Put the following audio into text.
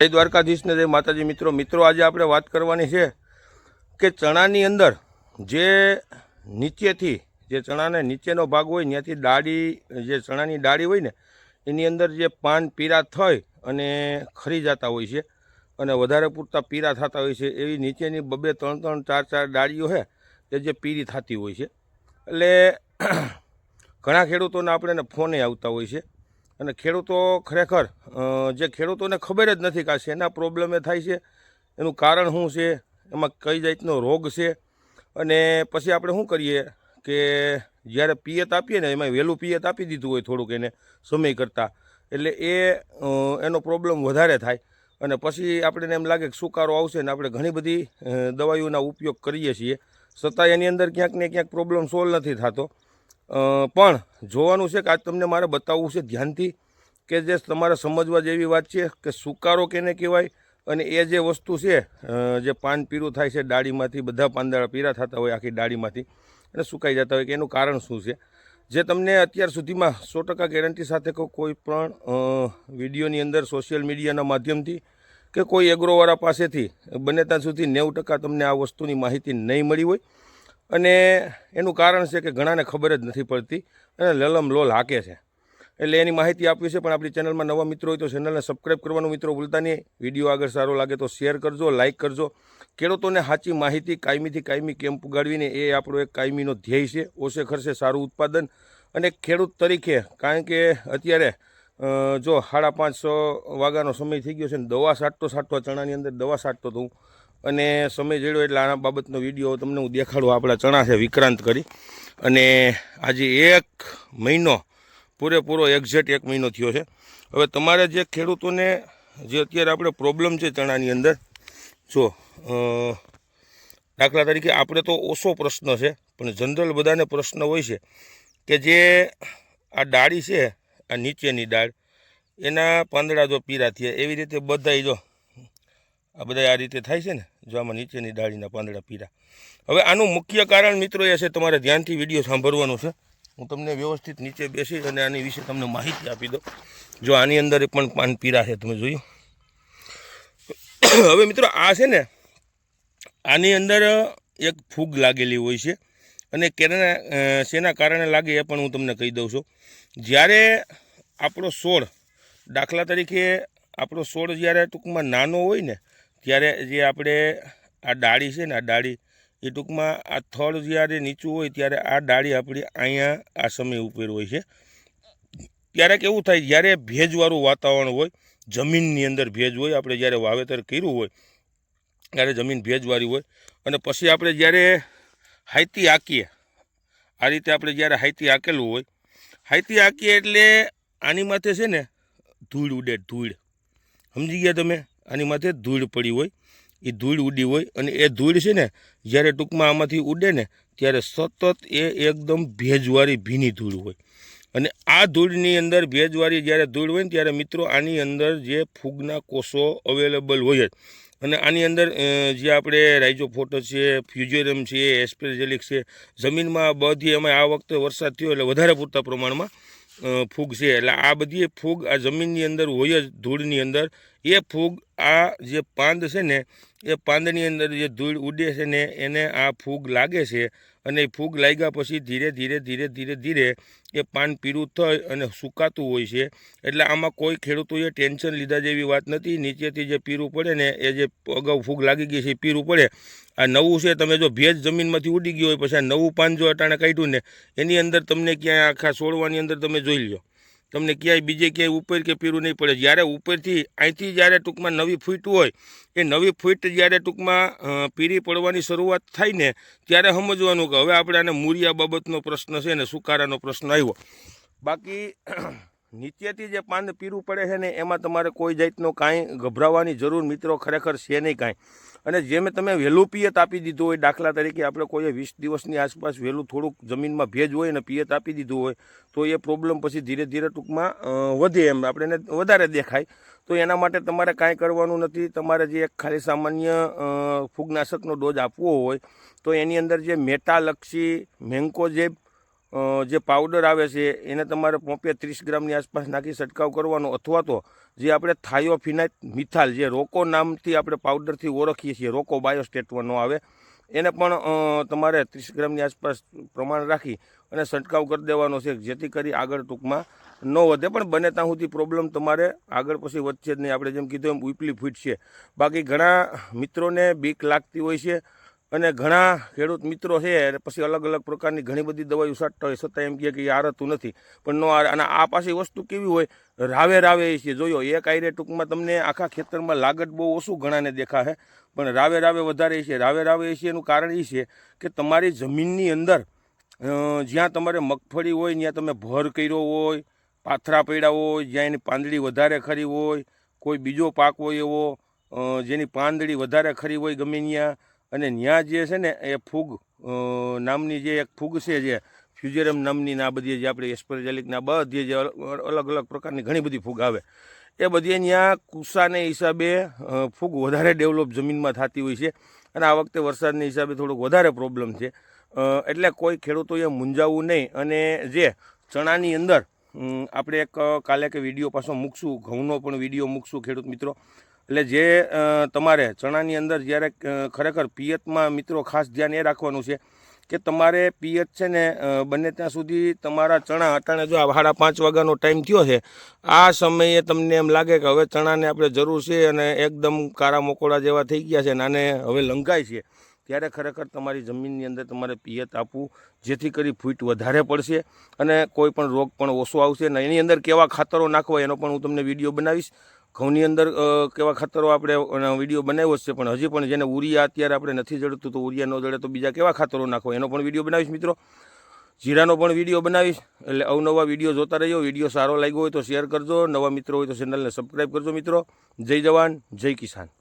જય દ્વારકાધીશને જય માતાજી. મિત્રો મિત્રો, આજે આપણે વાત કરવાની છે કે ચણાની અંદર જે નીચેથી જે ચણાને નીચેનો ભાગ હોય, ત્યાંથી ડાળી, જે ચણાની ડાળી હોય ને, એની અંદર જે પાન પીરા થઈ અને ખરી જતા હોય છે અને વધારે પૂરતા પીરા થતા હોય છે, એવી નીચેની બબે ત્રણ ત્રણ, ચાર ચાર ડાળીઓ છે એ જે પીરી થતી હોય છે. એટલે ઘણા ખેડૂતોને આપણે ફોને આવતા હોય છે. અને ખેડૂતો ખરેખર જે ખેડૂતોને ખબર જ નથી કે આ શેના પ્રોબ્લેમે થાય છે. એનું કારણ શું છે? એમાં કઈ જાતનો રોગ છે? અને પછી આપણે શું કરીએ કે જ્યારે પિયત આપીએ ને એમાં વહેલું પિયત આપી દીધું હોય થોડુંક એને સમય કરતાં. એટલે એ એનો પ્રોબ્લેમ વધારે થાય. અને પછી આપણને એમ લાગે કે સુકારો આવશે ને આપણે ઘણી બધી દવાઈઓના ઉપયોગ કરીએ છીએ. છતાં એની અંદર ક્યાંક ને ક્યાંક પ્રોબ્લેમ સોલ્વ નથી થતો. પણ જોવાનું છે કે આજ તમને મારે બતાવવું છે ધ્યાનથી કે જે તમારે સમજવા જેવી વાત છે કે સુકારો કેને કહેવાય અને એ જે વસ્તુ છે જે પાન પીરું થાય છે ડાળીમાંથી, બધા પાંદડા પીરા થતા હોય આખી ડાળીમાંથી અને સુકાઈ જતા હોય કે એનું કારણ શું છે? જે તમને અત્યાર સુધીમાં સો ટકા ગેરંટી સાથે કોઈ પણ વિડીયોની અંદર સોશિયલ મીડિયાના માધ્યમથી કે કોઈ એગ્રોવાળા પાસેથી બને ત્યાં સુધી નેવું ટકા તમને આ વસ્તુની માહિતી નહીં મળી હોય. અને એનું કારણ છે કે ઘણાને ખબર જ નથી પડતી અને લલમ લોલ હાકે છે. એટલે એની માહિતી આપવી છે, પણ આપણી ચેનલમાં નવા મિત્રો હોય તો ચેનલને સબસ્ક્રાઈબ કરવાનું મિત્રો ભૂલતા નહીં. વીડિયો આગળ સારો લાગે તો શેર કરજો, લાઇક કરજો. ખેડૂતોને સાચી માહિતી કાયમીથી કાયમી કેમ પુગાડવીને એ આપણો એક કાયમીનો ધ્યેય છે. ઓછે ખર્ચે સારું ઉત્પાદન અને ખેડૂત તરીકે, કારણ કે અત્યારે જો સાડા પાંચસો વાગ્યાનો સમય થઈ ગયો છે ને દવા છાંટતો છાંટતો ચણાની અંદર દવા છાંટતો હતો અને સમય જડ્યો એટલે આના બાબતનો વીડિયો તમને હું દેખાડું, આપણા ચણા છે, વિક્રાંત કરી. અને આજે એક મહિનો, પૂરેપૂરો એક્ઝેક્ટ એક મહિનો થયો છે. હવે તમારે જે ખેડૂતોને જે અત્યારે આપણે પ્રોબ્લેમ છે ચણાની અંદર, જો દાખલા તરીકે આપણે તો ઓછો પ્રશ્ન છે, પણ જનરલ બધાને પ્રશ્ન હોય છે કે જે આ ડાળી છે, આ નીચેની ડાળ, એના પાંદડા જો પીરા થયા, એવી રીતે બધાય જો આ બધા આ રીતે થાય છે ને, જો આમાં નીચેની ડાળીના પાંદડા પીરા હવે આનું મુખ્ય કારણ મિત્રો એ છે, તમારે ધ્યાનથી વીડિયો સાંભળવાનું છે. હું તમને વ્યવસ્થિત નીચે બેસી અને આની વિશે તમને માહિતી આપી દઉં. જો આની અંદર પણ પાન પીરા છે, તમે જોયું. હવે મિત્રો આ છે ને, આની અંદર એક ફૂગ લાગેલી હોય છે અને કેના શેના કારણે લાગે એ પણ હું તમને કહી દઉં છું. જ્યારે આપણો છોડ દાખલા તરીકે આપણો છોડ જ્યારે ટૂંકમાં નાનો હોય ને ત્યારે જે આપણે આ ડાળી છે ને, આ ડાળી, એ ટૂંકમાં આ થડ જ્યારે નીચું હોય ત્યારે આ ડાળી આપણી અહીંયા આ સમય ઉપર હોય છે. ત્યારે કેવું થાય, જ્યારે ભેજવાળું વાતાવરણ હોય, જમીનની અંદર ભેજ હોય, આપણે જ્યારે વાવેતર કર્યું હોય, ત્યારે જમીન ભેજવાળી હોય, અને પછી આપણે જ્યારે હાઈતી હાંકીએ, આ રીતે આપણે જ્યારે હાઈતી હાંકેલું હોય, હાઈતી હાંકીએ એટલે આની માથે છે ને ધૂળ ઉડે, ધૂળ. સમજી ગયા તમે? આની માથે ધૂળ પડી હોય એ ધૂળ ઉડી હોય અને એ ધૂળ છે ને જ્યારે ટૂંકમાં આમાંથી ઉડે ને ત્યારે સતત એ એકદમ ભેજવાળી ભીની ધૂળ હોય. અને આ ધૂળની અંદર ભેજવાળી જ્યારે ધૂળ હોય ને ત્યારે મિત્રો આની અંદર જે ફૂગના કોષો અવેલેબલ હોય જ. અને આની અંદર જે આપણે રાઇઝોફોટસ છે ફ્યુઝેરમ છે, એસ્પેરજેલિક છે, જમીનમાં બધી એમાં આ વખતે વરસાદ થયો એટલે વધારે પૂરતા પ્રમાણમાં ફૂગ છે. એટલે આ બધી ફૂગ આ જમીનની અંદર હોય જ, ધૂળની અંદર. એ ફૂગ આ જે પાંદ છે ને, એ પાંદની અંદર જે ધૂળ ઉડે છે ને, એને આ ફૂગ લાગે છે. અને એ ફૂગ લાગ્યા પછી ધીરે ધીરે ધીરે ધીરે ધીરે એ પાન પીરું થઈ અને સુકાતું હોય છે. એટલે આમાં કોઈ ખેડૂતોએ ટેન્શન લીધા જેવી વાત નથી. નીચેથી જે પીરું પડે ને, એ જે અગાઉ ફૂગ લાગી ગઈ છે પીરું પડે. આ નવું છે, તમે જો ભેજ જમીનમાંથી ઉડી ગયો હોય, પછી આ નવું પાન જો અટાણે કાઢ્યું ને, એની અંદર તમને ક્યાંય આખા છોડવાની અંદર તમે જોઈ લો તમને ક્યાંય બીજે ક્યાંય ઉપર કે પીરું નહીં પડે. જ્યારે ઉપરથી, અહીંથી જ્યારે ટૂંકમાં નવી ફૂટ હોય, એ નવી ફૂટ જ્યારે ટૂંકમાં પીરી પડવાની શરૂઆત થાય ને, ત્યારે સમજવાનું કે હવે આપણે આને મૂળિયા બાબતનો પ્રશ્ન છે ને સુકારાનો પ્રશ્ન આવ્યો. બાકી નીચેથી જે પાન પીરું પડે છે ને, એમાં તમારે કોઈ જાતનો કાંઈ ગભરાવાની જરૂર મિત્રો ખરેખર છે નહીં કાંઈ. અને જેમ તમે વહેલું પિયત આપી દીધું હોય, દાખલા તરીકે આપણે કોઈએ વીસ દિવસની આસપાસ વહેલું થોડુંક જમીનમાં ભેજ હોય ને પિયત આપી દીધું હોય, તો એ પ્રોબ્લેમ પછી ધીરે ધીરે ટૂંકમાં વધે એમ. આપણે એને વધારે દેખાય. તો એના માટે તમારે કાંઈ કરવાનું નથી. તમારે જે એક ખાલી સામાન્ય ફૂગનાશકનો ડોઝ આપવો હોય, તો એની અંદર જે મેટાલક્ષી મેન્કોજેબ જે પાવડર આવે છે, એને તમારે પોંપે ત્રીસ ગ્રામની આસપાસ નાખી છંટકાવ કરવાનો, અથવા તો જે આપણે થાયોફિનાઇટ મિથાલ જે રોકો નામથી આપણે પાવડરથી ઓળખીએ છીએ, રોકો બાયોસ્ટેટમાં આવે, એને પણ તમારે ત્રીસ ગ્રામની આસપાસ પ્રમાણ રાખી અને છંટકાવ કરી દેવાનો છે, જેથી કરી આગળ ટૂંકમાં ન વધે. પણ બને ત્યાં સુધી પ્રોબ્લેમ તમારે આગળ પછી વધશે જ નહીં. આપણે જેમ કીધું એમ ઉપલી ફૂટ છે. બાકી ઘણા મિત્રોને બીક લાગતી હોય છે અને ઘણા ખેડૂત મિત્રો છે પછી અલગ અલગ પ્રકારની ઘણી બધી દવાઈઓ છાંટતા હોય, છતાં એમ કહે કે આરતું નથી. પણ નો અને આ પાછી વસ્તુ કેવી હોય? રાવે રાવે એ છે, જોયો. એક આયરે ટૂંકમાં તમને આખા ખેતરમાં લાગત બહુ ઓછું ઘણાને દેખાશે, પણ રાવે રાવે વધારે છે. રાવે રાવે છે, એનું કારણ એ છે કે તમારી જમીનની અંદર જ્યાં તમારે મગફળી હોય, ત્યાં તમે ભર કર્યો હોય, પાથરા પડ્યા હોય, જ્યાં એની પાંદડી વધારે ખરી હોય, કોઈ બીજો પાક હોય એવો જેની પાંદડી વધારે ખરી હોય ગમે ત્યાં અને ત્યાં જે છે ને, એ ફૂગ નામની જે એક ફૂગ છે જે ફ્યુજેરમ નામની આ બધી જે આપણે એસ્પરજેલિકના બધી જે અલગ અલગ પ્રકારની ઘણી બધી ફૂગ આવે. એ બધી ત્યાં કુસાને હિસાબે ફૂગ વધારે ડેવલપ જમીનમાં થતી હોય છે અને આ વખતે વરસાદને હિસાબે થોડુંક વધારે પ્રોબ્લેમ છે. એટલે કોઈ ખેડૂતોએ મૂંઝાવવું નહીં અને જે ચણાની અંદર આપણે એક કાલે કે વીડિયો પાછો મૂકશું, ઘઉંનો પણ વીડિયો મૂકશું ખેડૂત મિત્રો. એટલે જે તમારે ચણાની અંદર જ્યારે ખરેખર પિયતમાં મિત્રો ખાસ ધ્યાન એ રાખવાનું છે કે તમારે પિયત છે ને બને ત્યાં સુધી તમારા ચણા અટાણે જો સાડા પાંચ વાગ્યાનો ટાઈમ થયો છે, આ સમયે તમને એમ લાગે કે હવે ચણાને આપણે જરૂર છે અને એકદમ કારા મોકોડા જેવા થઈ ગયા છે અને આને હવે લંઘાય છે, ત્યારે ખરેખર તમારી જમીનની અંદર તમારે પિયત આપવું, જેથી કરી ફૂટ વધારે પડશે અને કોઈ પણ રોગ પણ ઓછો આવશે અને એની અંદર કેવા ખાતરો નાખવા એનો પણ હું તમને વીડિયો બનાવીશ. ઘઉંની અંદર કેવા ખાતરો આપણે વીડિયો બનાવ્યો છે, પણ હજી પણ જેને ઉરિયા અત્યારે આપણે નથી જડતું, તો ઉરિયા ન જડે, તો બીજા કેવા ખાતરો નાખો? એનો પણ વીડિયો બનાવીશ, મિત્રો. જીરાનો પણ વીડિયો બનાવીશ, એટલે અવનવા વીડિયો જોતા રહ્યો વીડિયો સારો લાગ્યો હોય તો શેર કરજો. નવા મિત્રો હોય તો ચેનલને સબસ્ક્રાઈબ કરજો, મિત્રો. જય જવાન, જય કિસાન.